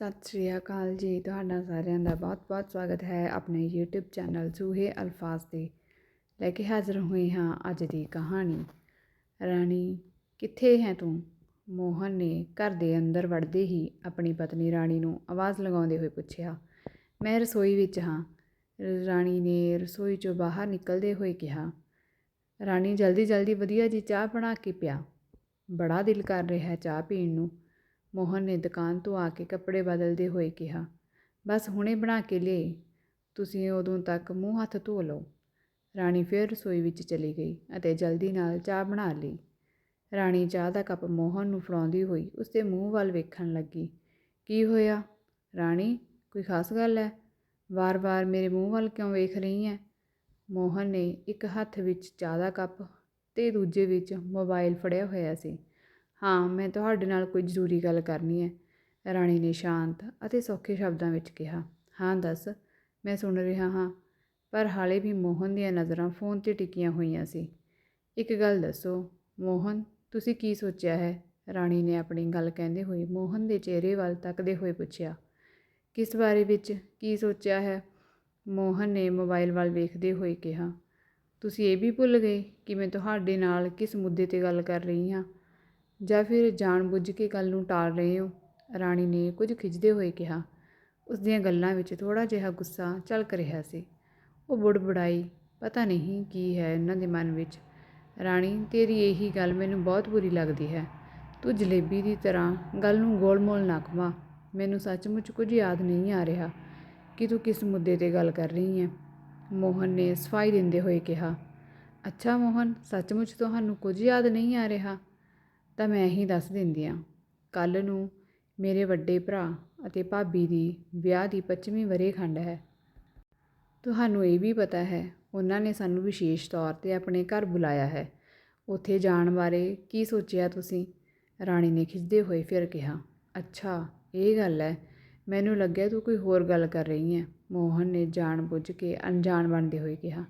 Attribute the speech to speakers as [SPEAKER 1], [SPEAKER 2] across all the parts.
[SPEAKER 1] ਸਤਿ ਸ਼੍ਰੀ ਅਕਾਲ ਜੀ, ਤੁਹਾਡਾ ਸਾਰਿਆਂ ਦਾ ਬਹੁਤ-ਬਹੁਤ ਸਵਾਗਤ ਹੈ ਆਪਣੇ YouTube ਚੈਨਲ ਸੂਹੇ ਅਲਫਾਜ਼ ਤੇ। ਲੈ ਕੇ ਹਾਜ਼ਰ ਹੋਏ ਹਾਂ ਅੱਜ ਦੀ ਕਹਾਣੀ। ਰਾਣੀ, ਕਿੱਥੇ ਹੈ ਤੂੰ? ਮੋਹਨ ਨੇ ਘਰ ਦੇ ਅੰਦਰ ਵੜਦੇ ਹੀ ਆਪਣੀ ਪਤਨੀ ਰਾਣੀ ਨੂੰ ਆਵਾਜ਼ ਲਗਾਉਂਦੇ ਹੋਏ ਪੁੱਛਿਆ, ਮੈਂ ਰਸੋਈ ਵਿੱਚ ਹਾਂ। ਰਾਣੀ ਨੇ ਰਸੋਈ ਚੋਂ ਬਾਹਰ ਨਿਕਲਦੇ ਹੋਏ ਕਿਹਾ, ਰਾਣੀ ਜਲਦੀ ਜਲਦੀ ਵਧੀਆ ਜੀ ਚਾਹ ਬਣਾ ਕੇ ਪਿਆ। ਬੜਾ ਦਿਲ ਕਰ ਰਿਹਾ ਚਾਹ ਪੀਣ ਨੂੰ। ਮੋਹਨ ਨੇ ਦੁਕਾਨ ਤੋਂ ਆ ਕੇ ਕੱਪੜੇ ਬਦਲਦੇ ਹੋਏ ਕਿਹਾ, ਬਸ ਹੁਣੇ ਬਣਾ ਕੇ ਲਿਆਈ ਤੁਸੀਂ ਉਦੋਂ ਤੱਕ ਮੂੰਹ ਹੱਥ ਧੋ ਲਓ। ਰਾਣੀ ਫਿਰ ਰਸੋਈ ਵਿੱਚ ਚਲੀ ਗਈ ਅਤੇ ਜਲਦੀ ਨਾਲ ਚਾਹ ਬਣਾ ਲਈ। ਰਾਣੀ ਚਾਹ ਦਾ ਕੱਪ ਮੋਹਨ ਨੂੰ ਫੜਾਉਂਦੀ ਹੋਈ ਉਸਦੇ ਮੂੰਹ ਵੱਲ ਵੇਖਣ ਲੱਗੀ। ਕੀ ਹੋਇਆ? ਰਾਣੀ, ਕੋਈ ਖਾਸ ਗੱਲ ਹੈ? ਵਾਰ-ਵਾਰ ਮੇਰੇ ਮੂੰਹ ਵੱਲ ਕਿਉਂ ਵੇਖ ਰਹੀ ਹੈ ਮੋਹਨ ਨੇ ਇੱਕ ਹੱਥ ਵਿੱਚ ਚਾਹ ਦਾ ਕੱਪ ਤੇ ਦੂਜੇ ਵਿੱਚ ਮੋਬਾਈਲ ਫੜਿਆ ਹੋਇਆ ਸੀ। ਹਾਂ, ਮੈਂ ਤੁਹਾਡੇ ਨਾਲ ਕੋਈ ਜ਼ਰੂਰੀ ਗੱਲ ਕਰਨੀ ਹੈ। ਰਾਣੀ ਨੇ ਸ਼ਾਂਤ ਅਤੇ ਸੌਖੇ ਸ਼ਬਦਾਂ ਵਿੱਚ ਕਿਹਾ, ਹਾਂ, ਦੱਸ, ਮੈਂ ਸੁਣ ਰਿਹਾ ਹਾਂ, ਪਰ ਹਾਲੇ ਵੀ ਮੋਹਨ ਦੀਆਂ ਨਜ਼ਰਾਂ ਫੋਨ 'ਤੇ ਟਿਕੀਆਂ ਹੋਈਆਂ ਸੀ। ਇੱਕ ਗੱਲ ਦੱਸੋ, ਮੋਹਨ, ਤੁਸੀਂ ਕੀ ਸੋਚਿਆ ਹੈ? ਰਾਣੀ ਨੇ ਆਪਣੀ ਗੱਲ ਕਹਿੰਦੇ ਹੋਏ ਮੋਹਨ ਦੇ ਚਿਹਰੇ ਵੱਲ ਤੱਕਦੇ ਹੋਏ ਪੁੱਛਿਆ, ਕਿਸ ਬਾਰੇ ਵਿੱਚ ਕੀ ਸੋਚਿਆ ਹੈ? ਮੋਹਨ ਨੇ ਮੋਬਾਈਲ ਵੱਲ ਵੇਖਦੇ ਹੋਏ ਕਿਹਾ, ਤੁਸੀਂ ਇਹ ਵੀ ਭੁੱਲ ਗਏ ਕਿ ਮੈਂ ਤੁਹਾਡੇ ਨਾਲ ਕਿਸ ਮੁੱਦੇ ਤੇ ਗੱਲ ਕਰ ਰਹੀ ਹਾਂ? ਜਾਂ ਫਿਰ ਜਾਣਬੁੱਝ ਕੇ ਗੱਲ ਨੂੰ ਟਾਲ ਰਹੇ ਹੋ? ਰਾਣੀ ਨੇ ਕੁਝ ਖਿੱਚਦੇ ਹੋਏ ਕਿਹਾ। ਉਸ ਦੀਆਂ ਗੱਲਾਂ ਵਿੱਚ ਥੋੜ੍ਹਾ ਜਿਹਾ ਗੁੱਸਾ ਝਲਕ ਰਿਹਾ ਸੀ। ਉਹ ਬੁੜਬੁੜਾਈ, ਪਤਾ ਨਹੀਂ ਕੀ ਹੈ ਇਹਨਾਂ ਦੇ ਮਨ ਵਿੱਚ। ਰਾਣੀ, ਤੇਰੀ ਇਹੀ ਗੱਲ ਮੈਨੂੰ ਬਹੁਤ ਬੁਰੀ ਲੱਗਦੀ ਹੈ। ਤੂੰ ਜਲੇਬੀ ਦੀ ਤਰ੍ਹਾਂ ਗੱਲ ਨੂੰ ਗੋਲ-ਮੋਲ ਨਾ ਘੁਮਾ। ਮੈਨੂੰ ਸੱਚਮੁੱਚ ਕੁਝ ਯਾਦ ਨਹੀਂ ਆ ਰਿਹਾ ਕਿ ਤੂੰ ਕਿਸ ਮੁੱਦੇ ਤੇ ਗੱਲ ਕਰ ਰਹੀ ਹੈ। ਮੋਹਨ ਨੇ ਸਫ਼ਾਈ ਦਿੰਦੇ ਹੋਏ ਕਿਹਾ। ਅੱਛਾ ਮੋਹਨ, ਸੱਚਮੁੱਚ ਤੁਹਾਨੂੰ ਕੁਝ ਯਾਦ ਨਹੀਂ ਆ ਰਿਹਾ? ਤਾਂ ਮੈਂ ਹੀ ਦੱਸ ਦਿੰਦੀ ਹਾਂ, ਕੱਲ੍ਹ ਨੂੰ ਮੇਰੇ ਵੱਡੇ ਭਰਾ ਅਤੇ ਭਾਬੀ ਦੀ ਵਿਆਹ ਦੀ 25ਵੀਂ ਵਰ੍ਹੇਖੰਡ ਹੈ। ਤੁਹਾਨੂੰ ਇਹ ਵੀ ਪਤਾ ਹੈ, ਉਹਨਾਂ ਨੇ ਸਾਨੂੰ ਵਿਸ਼ੇਸ਼ ਤੌਰ ਤੇ ਆਪਣੇ ਘਰ ਬੁਲਾਇਆ ਹੈ। ਉੱਥੇ ਜਾਣ ਬਾਰੇ ਕੀ ਸੋਚਿਆ ਤੁਸੀਂ? ਰਾਣੀ ਨੇ ਖਿੱਚਦੇ ਹੋਏ ਫਿਰ ਕਿਹਾ, ਅੱਛਾ, ਇਹ ਗੱਲ ਹੈ। ਮੈਨੂੰ ਲੱਗਿਆ ਤੂੰ ਕੋਈ ਹੋਰ ਗੱਲ ਕਰ ਰਹੀ ਹੈ। ਮੋਹਨ ਨੇ ਜਾਣ ਬੁੱਝ ਕੇ ਅਣਜਾਣ ਬਣਦੇ ਹੋਏ ਕਿਹਾ,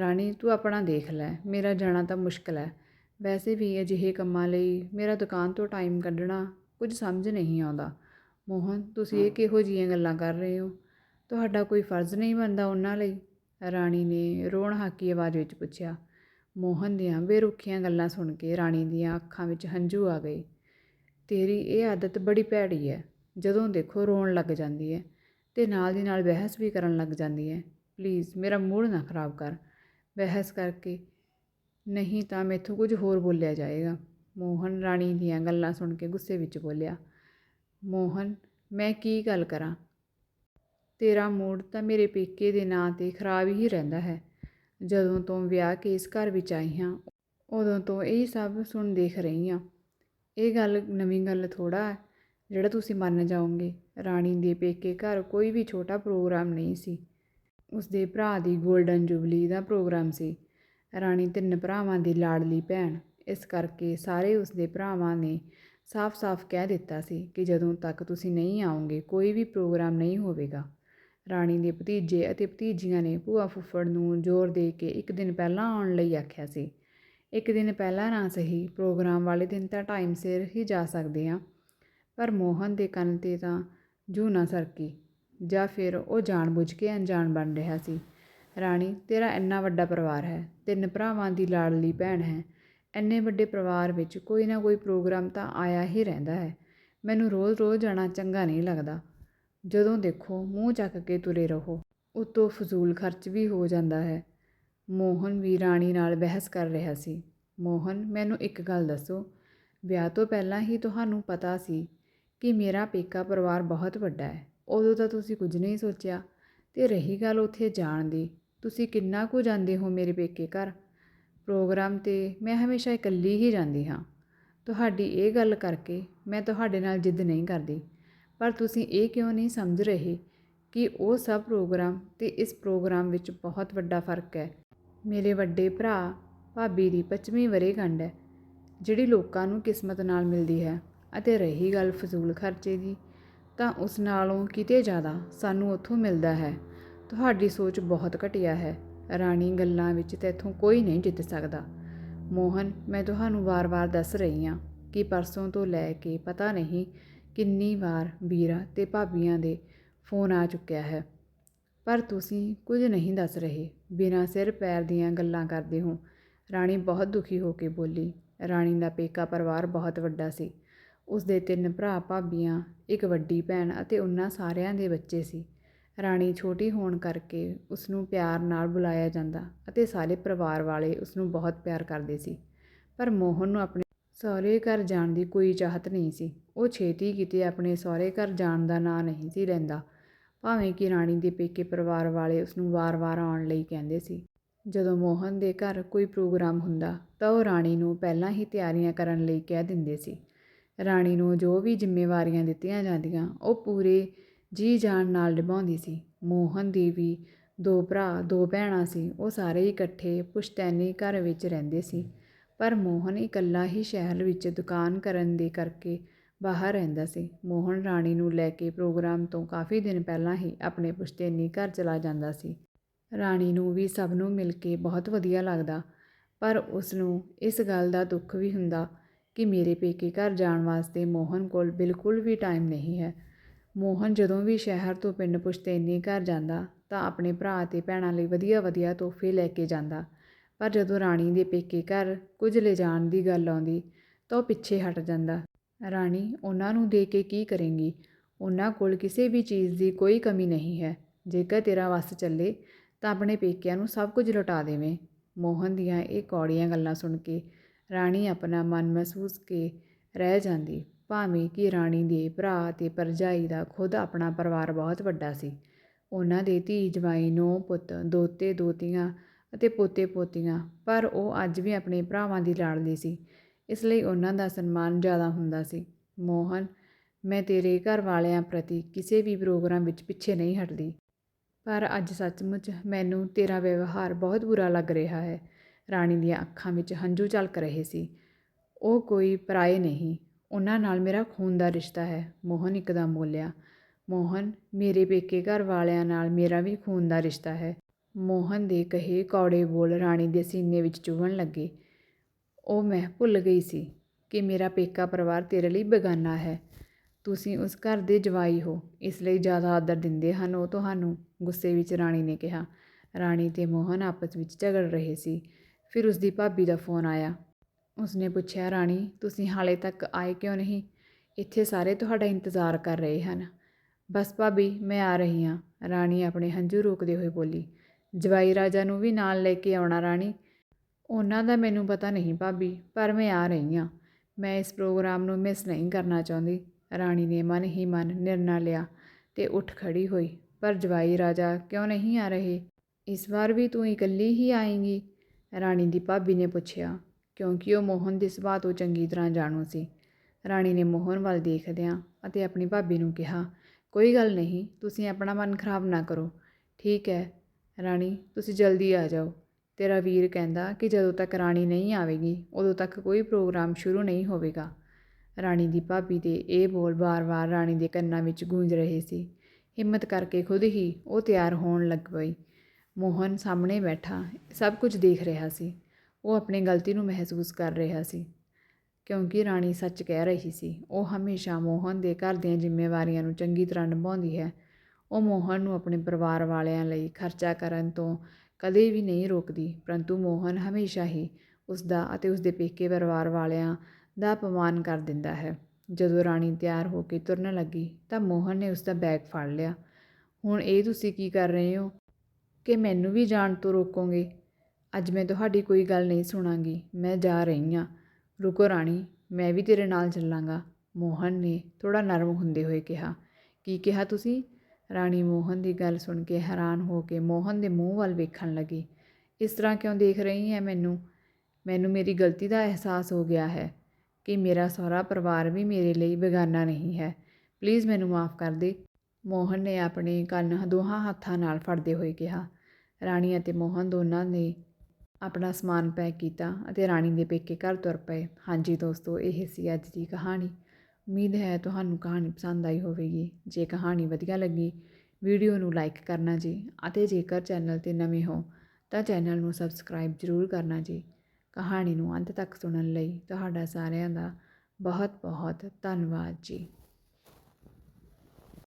[SPEAKER 1] ਰਾਣੀ, ਤੂੰ ਆਪਣਾ ਦੇਖ ਲੈ। ਮੇਰਾ ਜਾਣਾ ਤਾਂ ਮੁਸ਼ਕਲ ਹੈ। ਵੈਸੇ ਵੀ ਅਜਿਹੇ ਕੰਮਾਂ ਲਈ ਮੇਰਾ ਦੁਕਾਨ ਤੋਂ ਟਾਈਮ ਕੱਢਣਾ ਕੁਝ ਸਮਝ ਨਹੀਂ ਆਉਂਦਾ। ਮੋਹਨ ਤੁਸੀਂ ਇਹ ਕਿਹੋ ਜੀਆਂ ਗੱਲਾਂ ਕਰ ਰਹੇ ਹੋ? ਤੁਹਾਡਾ ਕੋਈ ਫਰਜ਼ ਨਹੀਂ ਬਣਦਾ ਉਹਨਾਂ ਲਈ? ਰਾਣੀ ਨੇ ਰੋਣ ਹਾਕੀ ਆਵਾਜ਼ ਵਿੱਚ ਪੁੱਛਿਆ। ਮੋਹਨ ਦੀਆਂ ਬੇਰੁਖੀਆਂ ਗੱਲਾਂ ਸੁਣ ਕੇ ਰਾਣੀ ਦੀਆਂ ਅੱਖਾਂ ਵਿੱਚ ਹੰਝੂ ਆ ਗਏ। ਤੇਰੀ ਇਹ ਆਦਤ ਬੜੀ ਭੈੜੀ ਹੈ। ਜਦੋਂ ਦੇਖੋ ਰੋਣ ਲੱਗ ਜਾਂਦੀ ਹੈ ਤੇ ਨਾਲ ਦੀ ਨਾਲ ਬਹਿਸ ਵੀ ਕਰਨ ਲੱਗ ਜਾਂਦੀ ਹੈ। ਪਲੀਜ਼ ਮੇਰਾ ਮੂਡ ਨਾ ਖਰਾਬ ਕਰ। ਬਹਿਸ ਕਰਕੇ ਨਹੀਂ ਤਾਂ ਮੈਥੋਂ ਕੁਝ ਹੋਰ ਬੋਲਿਆ ਜਾਵੇਗਾ ਮੋਹਨ ਰਾਣੀ ਦੀਆਂ ਗੱਲਾਂ ਸੁਣ ਕੇ ਗੁੱਸੇ ਵਿੱਚ ਬੋਲਿਆ, ਮੋਹਨ, ਮੈਂ ਕੀ ਗੱਲ ਕਰਾਂ? ਤੇਰਾ ਮੂਡ ਤਾਂ ਮੇਰੇ ਪੇਕੇ ਦੇ ਨਾਂ ਤੇ ਖਰਾਬ ਹੀ ਰਹਿੰਦਾ ਹੈ। ਜਦੋਂ ਤੋਂ ਵਿਆਹ ਕੇ ਇਸ ਘਰ ਵਿੱਚ ਆਈ ਹਾਂ, ਉਦੋਂ ਤੋਂ ਇਹ ਸਭ ਸੁਣ ਦੇਖ ਰਹੀ ਹਾਂ। ਇਹ ਗੱਲ ਨਵੀਂ ਗੱਲ ਥੋੜਾ ਹੈ, ਜਿਹੜਾ ਤੁਸੀਂ ਮੰਨ ਜਾਓਗੇ। ਰਾਣੀ ਦੇ ਪੇਕੇ ਘਰ ਕੋਈ ਵੀ ਛੋਟਾ ਪ੍ਰੋਗਰਾਮ ਨਹੀਂ ਸੀ। ਉਸਦੇ ਭਰਾ ਦੀ 골ਡਨ ਜੁਬਲੀ ਦਾ ਪ੍ਰੋਗਰਾਮ ਸੀ। ਰਾਣੀ ਤਿੰਨ ਭਰਾਵਾਂ ਦੀ ਲਾਡਲੀ ਭੈਣ। ਇਸ ਕਰਕੇ ਸਾਰੇ ਉਸਦੇ ਭਰਾਵਾਂ ਨੇ ਸਾਫ਼-ਸਾਫ਼ ਕਹਿ ਦਿੱਤਾ ਸੀ ਕਿ ਜਦੋਂ ਤੱਕ ਤੁਸੀਂ ਨਹੀਂ ਆਓਗੇ, ਕੋਈ ਵੀ ਪ੍ਰੋਗਰਾਮ ਨਹੀਂ ਹੋਵੇਗਾ। ਰਾਣੀ ਦੇ ਭਤੀਜੇ ਅਤੇ ਭਤੀਜੀਆਂ ਨੇ ਭੂਆ ਫੁੱਫੜ ਨੂੰ ਜ਼ੋਰ ਦੇ ਕੇ ਇੱਕ ਦਿਨ ਪਹਿਲਾਂ ਆਉਣ ਲਈ ਆਖਿਆ ਸੀ। ਇੱਕ ਦਿਨ ਪਹਿਲਾਂ ਨਾ ਸਹੀ, ਪ੍ਰੋਗਰਾਮ ਵਾਲੇ ਦਿਨ ਤਾਂ ਟਾਈਮ ਸਿਰ ਹੀ ਜਾ ਸਕਦੇ ਆ ਪਰ ਮੋਹਨ ਦੇ ਕੰਨ ਤੇ ਤਾਂ ਜੂ ਨਾ ਸਰਕੀ, ਜਾਂ ਫਿਰ ਉਹ ਜਾਣਬੁੱਝ ਕੇ ਅਣਜਾਣ ਬਣ ਰਿਹਾ ਸੀ। ਰਾਣੀ, ਤੇਰਾ ਇੰਨਾ ਵੱਡਾ ਪਰਿਵਾਰ ਹੈ, ਤਿੰਨ ਭਰਾਵਾਂ ਦੀ ਲਾਡਲੀ ਭੈਣ ਹੈ। ਇੰਨੇ ਵੱਡੇ ਪਰਿਵਾਰ ਵਿੱਚ ਕੋਈ ਨਾ ਕੋਈ ਪ੍ਰੋਗਰਾਮ ਤਾਂ ਆਇਆ ਹੀ ਰਹਿੰਦਾ ਹੈ। ਮੈਨੂੰ ਰੋਜ਼-ਰੋਜ਼ ਜਾਣਾ ਚੰਗਾ ਨਹੀਂ ਲੱਗਦਾ। ਜਦੋਂ ਦੇਖੋ, ਮੂੰਹ ਚੱਕ ਕੇ ਤੁਰੇ ਰਹੋ, ਉਤੋਂ ਫਜ਼ੂਲ ਖਰਚ ਵੀ ਹੋ ਜਾਂਦਾ ਹੈ। ਮੋਹਨ ਵੀ ਰਾਣੀ ਨਾਲ ਬਹਿਸ ਕਰ ਰਿਹਾ ਸੀ। ਮੋਹਨ, ਮੈਨੂੰ ਇੱਕ ਗੱਲ ਦੱਸੋ। ਵਿਆਹ ਤੋਂ ਪਹਿਲਾਂ ਹੀ ਤੁਹਾਨੂੰ ਪਤਾ ਸੀ ਕਿ ਮੇਰਾ ਪੇਕਾ ਪਰਿਵਾਰ ਬਹੁਤ ਵੱਡਾ ਹੈ। ਉਦੋਂ ਤਾਂ ਤੁਸੀਂ ਕੁਝ ਨਹੀਂ ਸੋਚਿਆ। ਤੇ ਰਹੀ ਗੱਲ ਉੱਥੇ ਜਾਣ ਦੀ। ਤੁਸੀਂ ਕਿੰਨਾ ਕੁ ਜਾਂਦੇ ਹੋ ਮੇਰੇ ਪੇਕੇ ਘਰ? ਪ੍ਰੋਗਰਾਮ ਤੇ ਮੈਂ ਹਮੇਸ਼ਾ ਇਕੱਲੀ ਹੀ ਜਾਂਦੀ ਹਾਂ। ਤੁਹਾਡੀ ਇਹ ਗੱਲ ਕਰਕੇ ਮੈਂ ਤੁਹਾਡੇ ਨਾਲ ਜਿੱਦ ਨਹੀਂ ਕਰਦੀ। ਪਰ ਤੁਸੀਂ ਇਹ ਕਿਉਂ ਨਹੀਂ ਸਮਝ ਰਹੇ ਕਿ ਉਹ ਸਭ ਪ੍ਰੋਗਰਾਮ ਅਤੇ ਇਸ ਪ੍ਰੋਗਰਾਮ ਵਿੱਚ ਬਹੁਤ ਵੱਡਾ ਫ਼ਰਕ ਹੈ? ਮੇਰੇ ਵੱਡੇ ਭਰਾ ਭਾਬੀ ਦੀ 25ਵੀਂ ਵਰ੍ਹੇਗੰਢ ਹੈ, ਜਿਹੜੀ ਲੋਕਾਂ ਨੂੰ ਕਿਸਮਤ ਨਾਲ ਮਿਲਦੀ ਹੈ ਅਤੇ ਰਹੀ ਗੱਲ ਫਜ਼ੂਲ ਖਰਚੇ ਦੀ, ਤਾਂ ਉਸ ਨਾਲੋਂ ਕਿਤੇ ਜ਼ਿਆਦਾ ਸਾਨੂੰ ਉੱਥੋਂ ਮਿਲਦਾ ਹੈ। ਤੁਹਾਡੀ ਸੋਚ ਬਹੁਤ ਘਟੀਆ ਹੈ। ਰਾਣੀ ਗੱਲਾਂ ਵਿੱਚ ਤੇਥੋਂ ਕੋਈ ਨਹੀਂ ਜਿੱਤ ਸਕਦਾ। ਮੋਹਨ, ਮੈਂ ਤੁਹਾਨੂੰ ਵਾਰ-ਵਾਰ ਦੱਸ ਰਹੀ ਹਾਂ ਕਿ ਪਰਸੋਂ ਤੋਂ ਲੈ ਕੇ ਪਤਾ ਨਹੀਂ ਕਿੰਨੀ ਵਾਰ ਵੀਰਾ ਤੇ ਭਾਬੀਆਂ ਦੇ ਫੋਨ ਆ ਚੁੱਕਿਆ ਹੈ। ਪਰ ਤੁਸੀਂ ਕੁਝ ਨਹੀਂ ਦੱਸ ਰਹੇ। ਬਿਨਾਂ ਸਿਰ ਪੈਰ ਦੀਆਂ ਗੱਲਾਂ ਕਰਦੇ ਹੋ। ਰਾਣੀ ਬਹੁਤ ਦੁਖੀ ਹੋ ਕੇ ਬੋਲੀ, ਰਾਣੀ ਦਾ ਪੇਕਾ ਪਰਿਵਾਰ ਬਹੁਤ ਵੱਡਾ ਸੀ। ਉਸ ਦੇ ਤਿੰਨ ਭਰਾ ਭਾਬੀਆਂ, ਇੱਕ ਵੱਡੀ ਭੈਣ ਅਤੇ ਉਹਨਾਂ ਸਾਰਿਆਂ ਦੇ ਬੱਚੇ ਸੀ। ਰਾਣੀ ਛੋਟੀ ਹੋਣ ਕਰਕੇ ਉਸ ਨੂੰ ਪਿਆਰ ਨਾਲ ਬੁਲਾਇਆ ਜਾਂਦਾ ਅਤੇ ਸਾਰੇ ਪਰਿਵਾਰ ਵਾਲੇ ਉਸ ਨੂੰ ਬਹੁਤ ਪਿਆਰ ਕਰਦੇ ਸੀ। ਪਰ ਮੋਹਨ ਨੂੰ ਆਪਣੇ ਸਹੁਰੇ ਘਰ ਜਾਣ ਦੀ ਕੋਈ ਚਾਹਤ ਨਹੀਂ ਸੀ। ਉਹ ਛੇਤੀ ਕਿਤੇ ਆਪਣੇ ਸਹੁਰੇ ਘਰ ਜਾਣ ਦਾ ਨਾਂ ਨਹੀਂ ਸੀ ਲੈਂਦਾ। ਭਾਵੇਂ ਕਿ ਰਾਣੀ ਦੇ ਪੇਕੇ ਪਰਿਵਾਰ ਵਾਲੇ ਉਸ ਨੂੰ ਵਾਰ-ਵਾਰ ਆਉਣ ਲਈ ਕਹਿੰਦੇ ਸੀ। ਜਦੋਂ ਮੋਹਨ ਦੇ ਘਰ ਕੋਈ ਪ੍ਰੋਗਰਾਮ ਹੁੰਦਾ ਤਾਂ ਉਹ ਰਾਣੀ ਨੂੰ ਪਹਿਲਾਂ ਹੀ ਤਿਆਰੀਆਂ ਕਰਨ ਲਈ ਕਹਿ ਦਿੰਦੇ ਸੀ। ਰਾਣੀ ਨੂੰ ਜੋ ਵੀ ਜ਼ਿੰਮੇਵਾਰੀਆਂ ਦਿੱਤੀਆਂ ਜਾਂਦੀਆਂ, ਉਹ ਪੂਰੇ ਜੀ ਜਾਨ ਨਾਲ ਨਿਭਾਉਂਦੀ ਸੀ। ਮੋਹਨ ਦੀ ਵੀ ਦੋ ਭਰਾ, ਦੋ ਭੈਣਾਂ ਸੀ। ਉਹ ਸਾਰੇ ਇਕੱਠੇ ਪੁਸ਼ਤੈਨੀ ਘਰ ਵਿੱਚ ਰਹਿੰਦੇ ਸੀ। ਪਰ ਮੋਹਨ ਇਕੱਲਾ ਹੀ ਸ਼ਹਿਰ ਵਿੱਚ ਦੁਕਾਨ ਕਰਨ ਦੇ ਕਰਕੇ ਬਾਹਰ ਰਹਿੰਦਾ ਸੀ। ਮੋਹਨ ਰਾਣੀ ਨੂੰ ਲੈ ਕੇ ਪ੍ਰੋਗਰਾਮ ਤੋਂ ਕਾਫੀ ਦਿਨ ਪਹਿਲਾਂ ਹੀ ਆਪਣੇ ਪੁਸ਼ਤੈਨੀ ਘਰ ਚਲਾ ਜਾਂਦਾ ਸੀ। ਰਾਣੀ ਨੂੰ ਵੀ ਸਭ ਨੂੰ ਮਿਲ ਕੇ ਬਹੁਤ ਵਧੀਆ ਲੱਗਦਾ। ਪਰ ਉਸ ਨੂੰ ਇਸ ਗੱਲ ਦਾ ਦੁੱਖ ਵੀ ਹੁੰਦਾ ਕਿ ਮੇਰੇ ਪੇਕੇ ਘਰ ਜਾਣ ਵਾਸਤੇ ਮੋਹਨ ਕੋਲ ਬਿਲਕੁਲ ਵੀ ਟਾਈਮ ਨਹੀਂ ਹੈ। ਮੋਹਨ ਜਦੋਂ ਵੀ ਸ਼ਹਿਰ ਤੋਂ ਪਿੰਡ ਪੁਸ਼ਤੈਨੀ ਘਰ ਜਾਂਦਾ ਤਾਂ ਆਪਣੇ ਭਰਾ ਤੇ ਭੈਣਾਂ ਲਈ ਵਧੀਆ-ਵਧੀਆ ਤੋਹਫੇ ਲੈ ਕੇ ਜਾਂਦਾ। ਪਰ ਜਦੋਂ ਰਾਣੀ ਦੇ ਪੇਕੇ ਘਰ ਕੁਝ ਲਿਜਾਣ ਦੀ ਗੱਲ ਆਉਂਦੀ ਤਾਂ ਉਹ ਪਿੱਛੇ ਹਟ ਜਾਂਦਾ। ਰਾਣੀ, ਉਹਨਾਂ ਨੂੰ ਦੇ ਕੇ ਕੀ ਕਰੇਂਗੀ? ਉਹਨਾਂ ਕੋਲ ਕਿਸੇ ਵੀ ਚੀਜ਼ ਦੀ ਕੋਈ ਕਮੀ ਨਹੀਂ ਹੈ। ਜੇਕਰ ਤੇਰਾ ਵੱਸ ਚੱਲੇ ਤਾਂ ਆਪਣੇ ਪੇਕਿਆਂ ਨੂੰ ਸਭ ਕੁਝ ਲੁਟਾ ਦੇਵੇਂ। ਮੋਹਨ ਦੀਆਂ ਇਹ ਕੌੜੀਆਂ ਗੱਲਾਂ ਸੁਣ ਕੇ ਰਾਣੀ ਆਪਣਾ ਮਨ ਮਹਿਸੂਸ ਕੇ ਰਹਿ ਜਾਂਦੀ। ਭਾਵੇਂ ਕਿ ਰਾਣੀ ਦੇ ਭਰਾ ਅਤੇ ਭਰਜਾਈ ਦਾ ਖੁਦ ਆਪਣਾ ਪਰਿਵਾਰ ਬਹੁਤ ਵੱਡਾ ਸੀ। ਉਹਨਾਂ ਦੇ ਧੀ ਜਵਾਈ ਨੌ ਪੁੱਤ, ਦੋਤੇ, ਦੋਤੀਆਂ ਅਤੇ ਪੋਤੇ ਪੋਤੀਆਂ, ਪਰ ਉਹ ਅੱਜ ਵੀ ਆਪਣੇ ਭਰਾਵਾਂ ਦੀ ਲਾਡਲੀ ਸੀ। ਇਸ ਲਈ ਉਹਨਾਂ ਦਾ ਸਨਮਾਨ ਜ਼ਿਆਦਾ ਹੁੰਦਾ ਸੀ। ਮੋਹਨ, ਮੈਂ ਤੇਰੇ ਘਰ ਵਾਲਿਆਂ ਪ੍ਰਤੀ ਕਿਸੇ ਵੀ ਪ੍ਰੋਗਰਾਮ ਵਿੱਚ ਪਿੱਛੇ ਨਹੀਂ ਹਟਦੀ। ਪਰ ਅੱਜ ਸੱਚਮੁੱਚ ਮੈਨੂੰ ਤੇਰਾ ਵਿਵਹਾਰ ਬਹੁਤ ਬੁਰਾ ਲੱਗ ਰਿਹਾ ਹੈ। ਰਾਣੀ ਦੀਆਂ ਅੱਖਾਂ ਵਿੱਚ ਹੰਝੂ ਝਲਕ ਰਹੇ ਸੀ। ਉਹ ਕੋਈ ਪਰਾਏ ਨਹੀਂ। ਉਹਨਾਂ ਨਾਲ ਮੇਰਾ ਖੂਨ ਦਾ ਰਿਸ਼ਤਾ ਹੈ। ਮੋਹਨ ਇੱਕਦਮ ਬੋਲਿਆ, ਮੋਹਨ, ਮੇਰੇ ਪੇਕੇ ਘਰ ਵਾਲਿਆਂ ਨਾਲ ਮੇਰਾ ਵੀ ਖੂਨ ਦਾ ਰਿਸ਼ਤਾ ਹੈ। ਮੋਹਨ ਦੇ ਕਹੇ ਕੌੜੇ ਬੋਲ ਰਾਣੀ ਦੇ ਸੀਨੇ ਵਿੱਚ ਚੁਭਣ ਲੱਗੇ। ਉਹ ਮੈਂ ਭੁੱਲ ਗਈ ਸੀ ਕਿ ਮੇਰਾ ਪੇਕਾ ਪਰਿਵਾਰ ਤੇਰੇ ਲਈ ਬੇਗਾਨਾ ਹੈ। ਤੁਸੀਂ ਉਸ ਘਰ ਦੇ ਜਵਾਈ ਹੋ, ਇਸ ਲਈ ਜ਼ਿਆਦਾ ਆਦਰ ਦਿੰਦੇ ਹਨ, ਉਹ ਤੁਹਾਨੂੰ ਗੁੱਸੇ ਵਿੱਚ ਰਾਣੀ ਨੇ ਕਿਹਾ। ਰਾਣੀ ਤੇ ਮੋਹਨ ਆਪਸ ਵਿੱਚ ਝਗੜ ਰਹੇ ਸੀ। ਫਿਰ ਉਸ ਦੀ ਭਾਬੀ ਦਾ ਫੋਨ ਆਇਆ। ਉਸਨੇ ਪੁੱਛਿਆ, ਰਾਣੀ, ਤੁਸੀਂ ਹਾਲੇ ਤੱਕ ਆਏ ਕਿਉਂ ਨਹੀਂ? ਇੱਥੇ ਸਾਰੇ ਤੁਹਾਡਾ ਇੰਤਜ਼ਾਰ ਕਰ ਰਹੇ ਹਨ। ਬਸ ਭਾਬੀ, ਮੈਂ ਆ ਰਹੀ ਹਾਂ। ਰਾਣੀ ਆਪਣੇ ਹੰਝੂ ਰੋਕਦੇ ਹੋਏ ਬੋਲੀ, ਜਵਾਈ ਰਾਜਾ ਨੂੰ ਵੀ ਨਾਲ ਲੈ ਕੇ ਆਉਣਾ, ਰਾਣੀ। ਉਹਨਾਂ ਦਾ ਮੈਨੂੰ ਪਤਾ ਨਹੀਂ ਭਾਬੀ, ਪਰ ਮੈਂ ਆ ਰਹੀ ਹਾਂ। ਮੈਂ ਇਸ ਪ੍ਰੋਗਰਾਮ ਨੂੰ ਮਿਸ ਨਹੀਂ ਕਰਨਾ ਚਾਹੁੰਦੀ। ਰਾਣੀ ਨੇ ਮਨ ਹੀ ਮਨ ਨਿਰਣਾ ਲਿਆ ਤੇ ਉੱਠ ਖੜੀ ਹੋਈ, ਪਰ ਜਵਾਈ ਰਾਜਾ ਕਿਉਂ ਨਹੀਂ ਆ ਰਹੇ? ਇਸ ਵਾਰ ਵੀ ਤੂੰ ਇਕੱਲੀ ਹੀ ਆਏਂਗੀ? ਰਾਣੀ ਦੀ ਭਾਬੀ ਨੇ ਪੁੱਛਿਆ ਕਿਉਂਕਿ ਉਹ ਮੋਹਨ ਦੇ ਸੁਭਾਅ ਤੋਂ ਚੰਗੀ ਤਰ੍ਹਾਂ ਜਾਣੂ ਸੀ। ਰਾਣੀ ਨੇ ਮੋਹਨ ਵੱਲ ਦੇਖਦਿਆਂ ਅਤੇ ਆਪਣੀ ਭਾਬੀ ਨੂੰ ਕਿਹਾ, ਕੋਈ ਗੱਲ ਨਹੀਂ, ਤੁਸੀਂ ਆਪਣਾ ਮਨ ਖਰਾਬ ਨਾ ਕਰੋ। ਠੀਕ ਹੈ, ਰਾਣੀ, ਤੁਸੀਂ ਜਲਦੀ ਆ ਜਾਓ। ਤੇਰਾ ਵੀਰ ਕਹਿੰਦਾ ਕਿ ਜਦੋਂ ਤੱਕ ਰਾਣੀ ਨਹੀਂ ਆਵੇਗੀ, ਉਦੋਂ ਤੱਕ ਕੋਈ ਪ੍ਰੋਗਰਾਮ ਸ਼ੁਰੂ ਨਹੀਂ ਹੋਵੇਗਾ ਰਾਣੀ ਦੀ ਭਾਬੀ ਦੇ ਇਹ ਬੋਲ ਵਾਰ-ਵਾਰ ਰਾਣੀ ਦੇ ਕੰਨਾਂ ਵਿੱਚ ਗੂੰਜ ਰਹੇ ਸੀ। ਹਿੰਮਤ ਕਰਕੇ ਖੁਦ ਹੀ ਉਹ ਤਿਆਰ ਹੋਣ ਲੱਗ ਪਈ। ਮੋਹਨ ਸਾਹਮਣੇ ਬੈਠਾ, ਸਭ ਕੁਝ ਦੇਖ ਰਿਹਾ ਸੀ। ਉਹ ਆਪਣੀ ਗਲਤੀ ਨੂੰ ਮਹਿਸੂਸ ਕਰ ਰਿਹਾ ਸੀ, ਕਿਉਂਕਿ ਰਾਣੀ ਸੱਚ ਕਹਿ ਰਹੀ ਸੀ, ਉਹ ਹਮੇਸ਼ਾ ਮੋਹਨ ਦੇ ਘਰ ਦੀਆਂ ਜ਼ਿੰਮੇਵਾਰੀਆਂ ਨੂੰ ਚੰਗੀ ਤਰ੍ਹਾਂ ਨਿਭਾਉਂਦੀ ਹੈ। ਉਹ ਮੋਹਨ ਨੂੰ ਆਪਣੇ ਪਰਿਵਾਰ ਵਾਲਿਆਂ ਲਈ ਖਰਚਾ ਕਰਨ ਤੋਂ ਕਦੇ ਵੀ ਨਹੀਂ ਰੋਕਦੀ, ਪਰੰਤੂ ਮੋਹਨ ਹਮੇਸ਼ਾ ਹੀ ਉਸ ਦਾ ਅਤੇ ਉਸ ਦੇ ਪੇਕੇ ਪਰਿਵਾਰ ਵਾਲਿਆਂ ਦਾ ਅਪਮਾਨ ਕਰ ਦਿੰਦਾ ਹੈ। ਜਦੋਂ ਰਾਣੀ ਤਿਆਰ ਹੋ ਕੇ ਤੁਰਨ ਲੱਗੀ, ਤਾਂ ਮੋਹਨ ਨੇ ਉਸ ਦਾ ਬੈਗ ਫੜ ਲਿਆ। ਹੁਣ ਇਹ ਤੁਸੀਂ ਕੀ ਕਰ ਰਹੇ ਹੋ? ਕਿ ਮੈਨੂੰ ਵੀ ਜਾਣ ਤੋਂ ਰੋਕੋਗੇ? ਅੱਜ ਮੈਂ ਤੁਹਾਡੀ ਕੋਈ ਗੱਲ ਨਹੀਂ ਸੁਣਾਂਗੀ, ਮੈਂ ਜਾ ਰਹੀ ਹਾਂ। ਰੁਕੋ ਰਾਣੀ, ਮੈਂ ਵੀ ਤੇਰੇ ਨਾਲ ਚੱਲਾਂਗਾ। ਮੋਹਨ ਨੇ ਥੋੜ੍ਹਾ ਨਰਮ ਹੁੰਦੇ ਹੋਏ ਕਿਹਾ। ਕੀ ਕਿਹਾ ਤੁਸੀਂ? ਰਾਣੀ ਮੋਹਨ ਦੀ ਗੱਲ ਸੁਣ ਕੇ ਹੈਰਾਨ ਹੋ ਕੇ ਮੋਹਨ ਦੇ ਮੂੰਹ ਵੱਲ ਵੇਖਣ ਲੱਗੀ। ਇਸ ਤਰ੍ਹਾਂ ਕਿਉਂ ਦੇਖ ਰਹੀ ਹੈ ਮੈਨੂੰ? ਮੈਨੂੰ ਮੇਰੀ ਗਲਤੀ ਦਾ ਅਹਿਸਾਸ ਹੋ ਗਿਆ ਹੈ ਕਿ ਮੇਰਾ ਸਹੁਰਾ ਪਰਿਵਾਰ ਵੀ ਮੇਰੇ ਲਈ ਬੇਗਾਨਾ ਨਹੀਂ ਹੈ। ਪਲੀਜ਼ ਮੈਨੂੰ ਮਾਫ ਕਰ ਦੇ। ਮੋਹਨ ਨੇ ਆਪਣੇ ਕੰਨ ਦੋਹਾਂ ਹੱਥਾਂ ਨਾਲ ਫੜਦੇ ਹੋਏ ਕਿਹਾ। ਰਾਣੀ ਅਤੇ ਮੋਹਨ ਦੋਨਾਂ ਨੇ ਆਪਣਾ ਸਮਾਨ ਪੈਕ ਕੀਤਾ ਅਤੇ ਰਾਣੀ ਦੇ ਪੇਕੇ ਘਰ ਤੁਰ ਪਏ। ਹਾਂਜੀ ਦੋਸਤੋ, ਇਹ ਸੀ ਅੱਜ ਦੀ ਕਹਾਣੀ। ਉਮੀਦ ਹੈ ਤੁਹਾਨੂੰ ਕਹਾਣੀ ਪਸੰਦ ਆਈ ਹੋਵੇਗੀ। ਜੇ ਕਹਾਣੀ ਵਧੀਆ ਲੱਗੀ, ਵੀਡੀਓ ਨੂੰ ਲਾਈਕ ਕਰਨਾ ਜੀ ਅਤੇ ਜੇਕਰ ਚੈਨਲ ਤੇ ਨਵੇਂ ਹੋ, ਤਾਂ ਚੈਨਲ ਨੂੰ ਸਬਸਕ੍ਰਾਈਬ ਜ਼ਰੂਰ ਕਰਨਾ ਜੀ। ਕਹਾਣੀ ਨੂੰ ਅੰਤ ਤੱਕ ਸੁਣਨ ਲਈ ਤੁਹਾਡਾ ਸਾਰਿਆਂ ਦਾ ਬਹੁਤ ਬਹੁਤ ਧੰਨਵਾਦ ਜੀ।